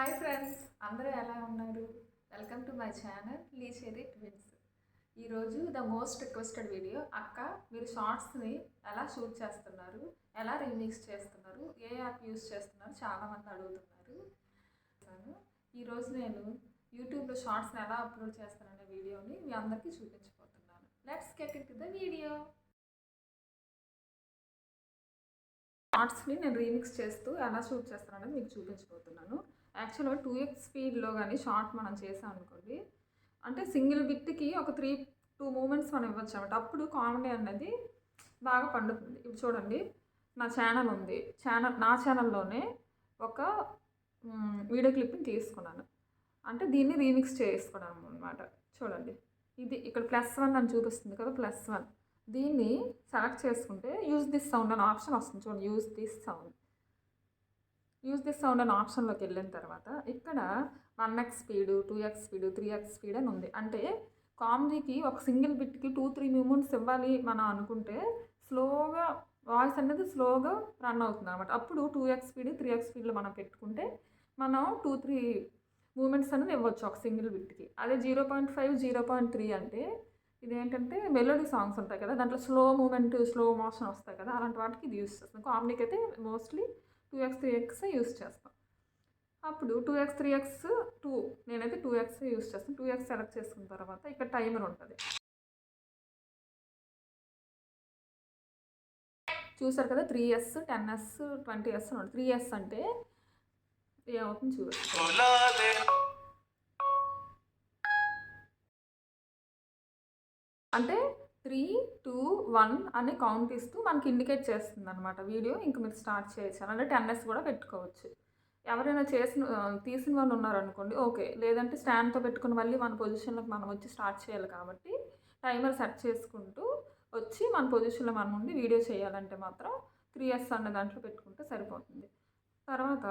Hi friends అందరూ ఎలా ఉన్నారు? వెల్కమ్ టు మై ఛానల్ లీచేరి ట్విన్స్. ఈరోజు ద మోస్ట్ రిక్వెస్టెడ్ వీడియో. అక్క మీరు షార్ట్స్ని ఎలా షూట్ చేస్తున్నారు? ఎలా రీమిక్స్ చేస్తున్నారు? ఏ యాప్ యూస్ చేస్తున్నారు? చాలామంది అడుగుతున్నారు. ఈరోజు నేను యూట్యూబ్లో షార్ట్స్ని ఎలా అప్లోడ్ చేస్తాననే వీడియోని మీ అందరికీ చూపించబోతున్నాను. Let's get to the video. షార్ట్స్ని నేను రీమిక్స్ చేస్తూ ఎలా షూట్ చేస్తానని మీకు చూపించబోతున్నాను. యాక్చువల్గా టూ ఎక్స్ స్పీడ్లో కానీ షార్ట్ మనం చేసాం అనుకోండి అంటే సింగిల్ బిట్కి ఒక త్రీ టూ మూమెంట్స్ మనం ఇవ్వచ్చు అనమాట అప్పుడు కామెడీ అనేది బాగా పండుతుంది. ఇప్పుడు చూడండి నా ఛానల్ ఉంది. ఛానల్ నా ఛానల్లోనే ఒక వీడియో క్లిప్ని తీసుకున్నాను. అంటే దీన్ని రీమిక్స్ చేసుకున్నాను అనమాట చూడండి ఇది ఇక్కడ ప్లస్ వన్ అని చూపిస్తుంది కదా ప్లస్ వన్. దీన్ని సెలెక్ట్ చేసుకుంటే యూజ్ దిస్ సౌండ్ అనే ఆప్షన్ వస్తుంది. చూడండి use this sound. Use this sound అనే ఆప్షన్లోకి వెళ్ళిన తర్వాత ఇక్కడ one x speed two x speed three x speed అని ఉంది. అంటే కామెడీకి ఒక సింగిల్ బిట్కి టూ త్రీ మూమెంట్స్ ఇవ్వాలి మనం అనుకుంటే స్లోగా వాయిస్ అనేది స్లోగా రన్ అవుతుంది అనమాట అప్పుడు two x speed three x స్పీడ్లో మనం పెట్టుకుంటే మనం టూ త్రీ మూమెంట్స్ అనేది ఇవ్వచ్చు ఒక సింగిల్ బిట్కి అదే zero point five zero point three అంటే ఇదేంటంటే మెలోడీ సాంగ్స్ ఉంటాయి కదా దాంట్లో స్లో మూమెంట్ స్లో మోషన్ వస్తాయి కదా అలాంటి వాటికి ఇది యూస్ చేస్తుంది కామెడీకి అయితే mostly two x three x use చేస్తాం. అప్పుడు two x three x two నేనైతే టూ ఎక్స్ యూస్ చేస్తాను. టూ ఎక్స్ సెలెక్ట్ చేసుకున్న తర్వాత ఇక్కడ టైమర్ ఉంటుంది. చూసారు కదా three s ten s twenty s three s అంటే ఏమవుతుంది చూడండి. అంటే త్రీ టూ వన్ అని కౌంట్ ఇస్తూ మనకి ఇండికేట్ చేస్తుంది అనమాట వీడియో. ఇంక మీరు స్టార్ట్ చేయొచ్చు. అంటే టెన్ఎస్ కూడా పెట్టుకోవచ్చు. ఎవరైనా చేసిన తీసిన వాళ్ళు ఉన్నారనుకోండి ఓకే. లేదంటే స్టాండ్తో పెట్టుకుని మళ్ళీ మన పొజిషన్లోకి మనం వచ్చి స్టార్ట్ చేయాలి కాబట్టి టైమర్ సెట్ చేసుకుంటూ వచ్చి మన పొజిషన్లో మనం ఉండి వీడియో చేయాలంటే మాత్రం త్రీ ఎస్ అన్న దాంట్లో పెట్టుకుంటే సరిపోతుంది. తర్వాత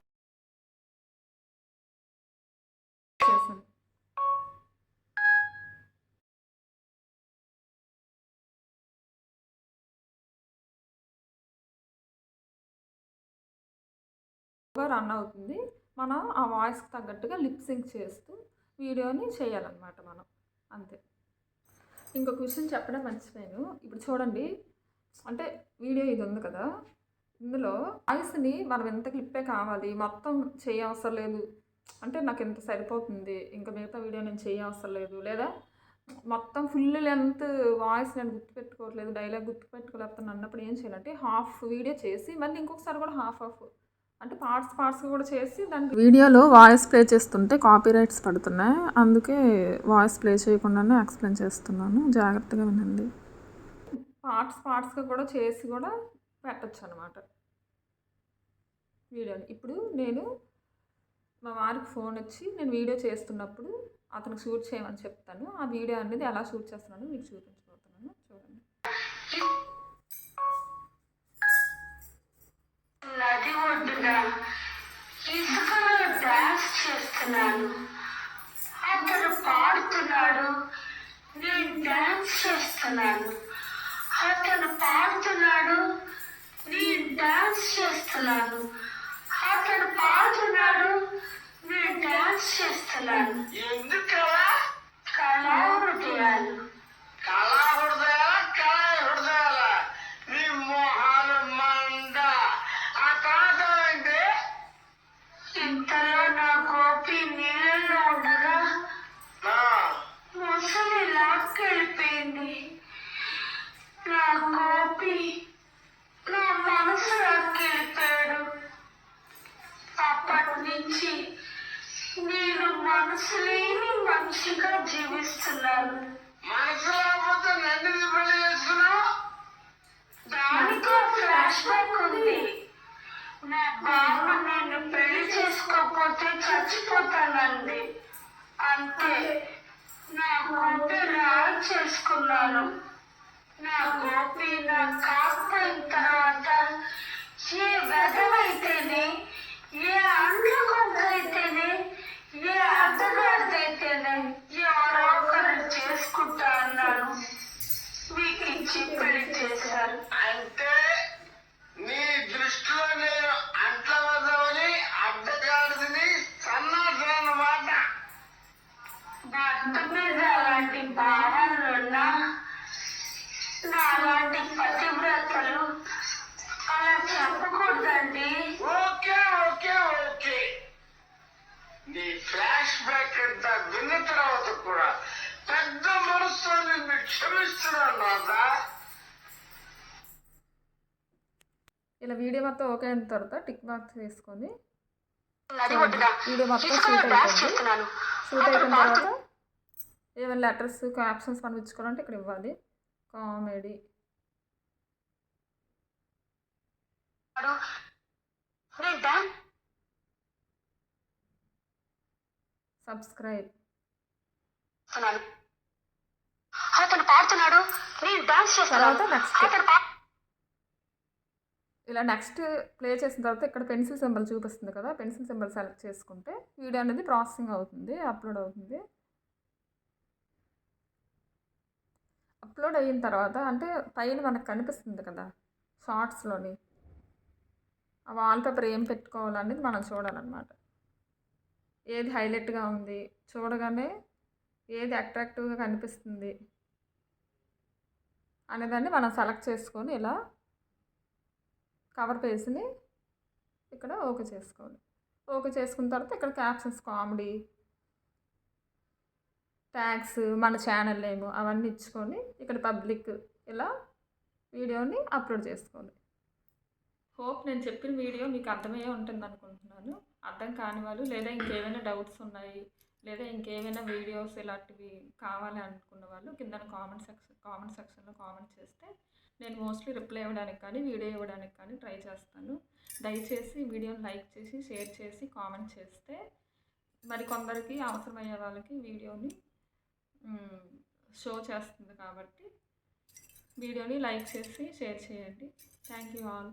రన్ అవుతుంది. మనం ఆ వాయిస్కి తగ్గట్టుగా లిప్ సింక్ చేస్తూ వీడియోని చేయాలన్నమాట మనం. అంతే. ఇంకొక విషయం చెప్పడం మర్చిపోయాను. ఇప్పుడు చూడండి. అంటే వీడియో ఇది ఉంది కదా. ఇందులో వాయిస్ని మనం ఎంత క్లిప్పే కావాలి? మొత్తం చేయవసరం లేదు. అంటే నాకు ఎంత సరిపోతుంది? ఇంకా మిగతా వీడియో నేను చేయవసరం లేదు. లేదా మొత్తం ఫుల్ లెంత్ వాయిస్ నేను గుర్తుపెట్టుకోవట్లేదు. డైలాగ్ గుర్తుపెట్టుకోలేకపోతున్నాను. అన్నప్పుడు ఏం చేయాలంటే హాఫ్ వీడియో చేసి మళ్ళీ ఇంకొకసారి కూడా హాఫ్ హాఫ్ అంటే పార్ట్స్ పార్ట్స్ కూడా చేసి దానికి వీడియోలో వాయిస్ ప్లే చేస్తుంటే కాపీ రైట్స్ పడుతున్నాయి. అందుకే వాయిస్ ప్లే చేయకుండానే ఎక్స్ప్లెయిన్ చేస్తున్నాను. జాగ్రత్తగా వినండి. పార్ట్స్ పార్ట్స్గా కూడా చేసి కూడా పెట్టచ్చు అనమాట వీడియోని. ఇప్పుడు నేను మా వారికి ఫోన్ వచ్చి నేను వీడియో చేస్తున్నప్పుడు అతనికి షూట్ చేయమని చెప్తాను. ఆ వీడియో అనేది ఎలా షూట్ చేస్తున్నానో మీకు చూపించబోతున్నాను. చూడండి. చేస్తున్నాను. అతను పాడుతున్నాడు. నేను డాన్స్ చేస్తున్నాను. అతను పాడుతున్నాడు. నేను డాన్స్ చేస్తున్నాను. ఎందుకు మనసు లేని మనిషిగా జీవిస్తున్నాను మనసు లేకపోతే నన్ను పెళ్ళి చేసుకున్నావు దానికో ఫ్లాష్ బ్యాక్ ఉంది నా బాబు నేను పెళ్ళి చేసుకోకపోతే చచ్చిపోతానండి అంతే నా గోపి రాయి చేసుకున్నాను నా గోపి నా కాకపోయిన తర్వాత ఏ వెదవైతేనే ఇలా వీడియో మొత్తం ఓకే అయిన తర్వాత టిక్ బాక్స్ వేసుకొని వీడియో మొత్తం షూట్ అయిపోయింది. షూట్ అయిపోయిన తర్వాత ఏమైనా లెటర్స్ క్యాప్షన్స్ మనం ఇచ్చుకోవాలంటే ఇక్కడ ఇవ్వాలి. కామెడీ. సబ్స్క్రైబ్. పాడుతున్నాడు నేను డాన్స్ చేస్తున్నాను. ఇలా నెక్స్ట్ ప్లే చేసిన తర్వాత ఇక్కడ పెన్సిల్ సింబల్ చూపిస్తుంది కదా. పెన్సిల్ సింబల్ సెలెక్ట్ చేసుకుంటే వీడియో అనేది ప్రాసెసింగ్ అవుతుంది అప్లోడ్ అవుతుంది. అప్లోడ్ అయిన తర్వాత అంటే పైన మనకు కనిపిస్తుంది కదా షార్ట్స్లోని ఆ వాల్పేపర్ ఏం పెట్టుకోవాలనేది మనం చూడాలన్నమాట. ఏది హైలైట్గా ఉంది చూడగానే ఏది అట్రాక్టివ్గా కనిపిస్తుంది అనేదాన్ని మనం సెలెక్ట్ చేసుకొని ఇలా కవర్ పేజ్ని ఇక్కడ ఓకే చేసుకోవాలి. ఓకే చేసుకున్న తర్వాత ఇక్కడ క్యాప్షన్స్ కామెడీ ట్యాగ్స్ మన ఛానల్ నేమ్ అవన్నీ ఇచ్చుకొని ఇక్కడ పబ్లిక్ ఇలా వీడియోని అప్లోడ్ చేసుకోండి హోప్ నేను చెప్పిన వీడియో మీకు అర్థమయ్యే ఉంటుంది అనుకుంటున్నాను అర్థం కాని వాళ్ళు లేదా ఇంకేమైనా డౌట్స్ ఉన్నాయి లేదా ఇంకేమైనా వీడియోస్ ఇలాంటివి కావాలి అనుకున్న వాళ్ళు కింద కామెంట్ సెక్షన్ కామెంట్ సెక్షన్లో కామెంట్ చేస్తే నేను మోస్ట్లీ రిప్లై ఇవ్వడానికి కానీ వీడియో ఇవ్వడానికి కానీ ట్రై చేస్తాను. దయచేసి వీడియోని లైక్ చేసి షేర్ చేసి కామెంట్ చేస్తే మరి కొందరికి అవసరమయ్యే వాళ్ళకి వీడియోని షో చేస్తుంది కాబట్టి వీడియోని లైక్ చేసి షేర్ చేయండి. Thank you all